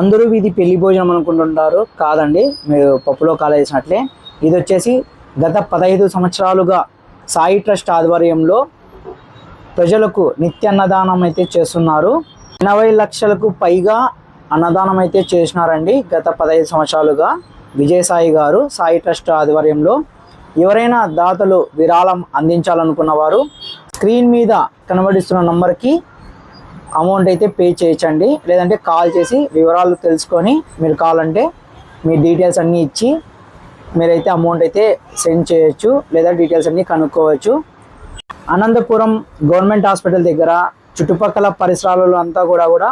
అందరూ ఇది పెళ్ళి భోజనం అనుకుంటుంటారు. కాదండి మీరు పప్పులో కాలేసినట్లే ఇది వచ్చేసి గత పదహైదు సంవత్సరాలుగా సాయి ట్రస్ట్ ఆధ్వర్యంలో ప్రజలకు నిత్య అన్నదానం అయితే చేస్తున్నారు. ఎనభై లక్షలకు పైగా అన్నదానం అయితే చేసినారండి గత పదహైదు సంవత్సరాలుగా విజయసాయి గారు సాయి ట్రస్ట్ ఆధ్వర్యంలో. ఎవరైనా దాతలు విరాళం అందించాలనుకున్న వారు స్క్రీన్ మీద కనబడిస్తున్న నంబర్కి అమౌంట్ అయితే పే చేయొచ్చండి. లేదంటే కాల్ చేసి వివరాలు తెలుసుకొని మీరు కావాలంటే మీ డీటెయిల్స్ అన్నీ ఇచ్చి మీరైతే అమౌంట్ అయితే సెండ్ చేయొచ్చు లేదా డీటెయిల్స్ అన్నీ కనుక్కోవచ్చు. అనంతపురం గవర్నమెంట్ హాస్పిటల్ దగ్గర చుట్టుపక్కల పరిసరాలలో అంతా కూడా కూడా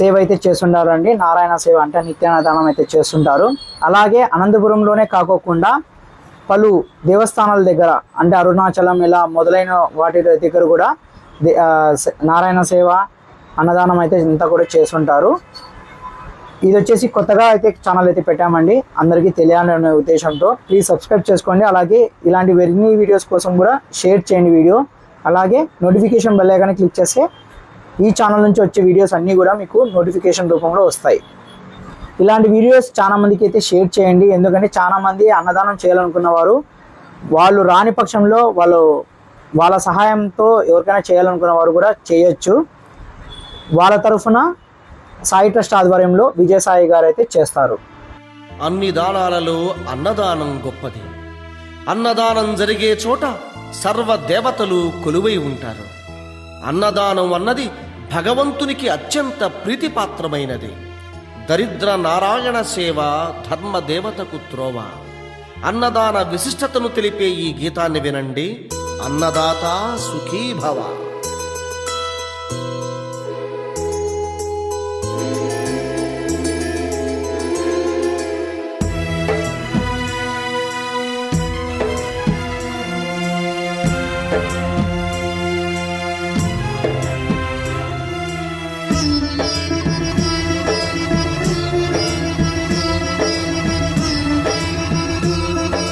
సేవ అయితే చేస్తుంటారండి. నారాయణ సేవ అంటే నిత్యాన్నదానం అయితే చేస్తుంటారు. అలాగే అనంతపురంలోనే కాకోకుండా పలు దేవస్థానాల దగ్గర అంటే అరుణాచలం ఇలా మొదలైన వాటి దగ్గర కూడా నారాయణ సేవ అన్నదానం అయితే ఇంత కూడా చేస్తుంటారు. ఇది వచ్చేసి కొత్తగా అయితే ఛానల్ అయితే పెట్టామండి. అందరికీ తెలియాలనే ఉద్దేశంతో ప్లీజ్ సబ్స్క్రైబ్ చేసుకోండి. అలాగే ఇలాంటి వెరిన్ని వీడియోస్ కోసం కూడా షేర్ చేయండి వీడియో అలాగే నోటిఫికేషన్ బెల్ ఐకాన్ క్లిక్ చేస్తే ఈ ఛానల్ నుంచి వచ్చే వీడియోస్ అన్నీ కూడా మీకు నోటిఫికేషన్ రూపంలో వస్తాయి. ఇలాంటి వీడియోస్ చాలా మందికి అయితే షేర్ చేయండి. ఎందుకంటే చాలా మంది అన్నదానం చేయాలనుకున్న వారు వాళ్ళు రాని పక్షంలో వాళ్ళు వాళ్ళ సహాయంతో ఎవరికైనా చేయాలనుకున్న వారు కూడా చేయొచ్చు. వాళ్ళ తరఫున సాయి ట్రస్ట్ ఆధ్వర్యంలో విజయసాయి గారు అయితే చేస్తారు. అన్ని దానాలలో అన్నదానం గొప్పది. అన్నదానం జరిగే చోట సర్వ దేవతలు కొలువై ఉంటారు. అన్నదానం అన్నది భగవంతునికి అత్యంత ప్రీతిపాత్రమైనది. దరిద్ర నారాయణ సేవ ధర్మ దేవతకు త్రోవ. అన్నదాన విశిష్టతను తెలిపే ఈ గీతాన్ని వినండి. అన్నదాత సుఖీభవ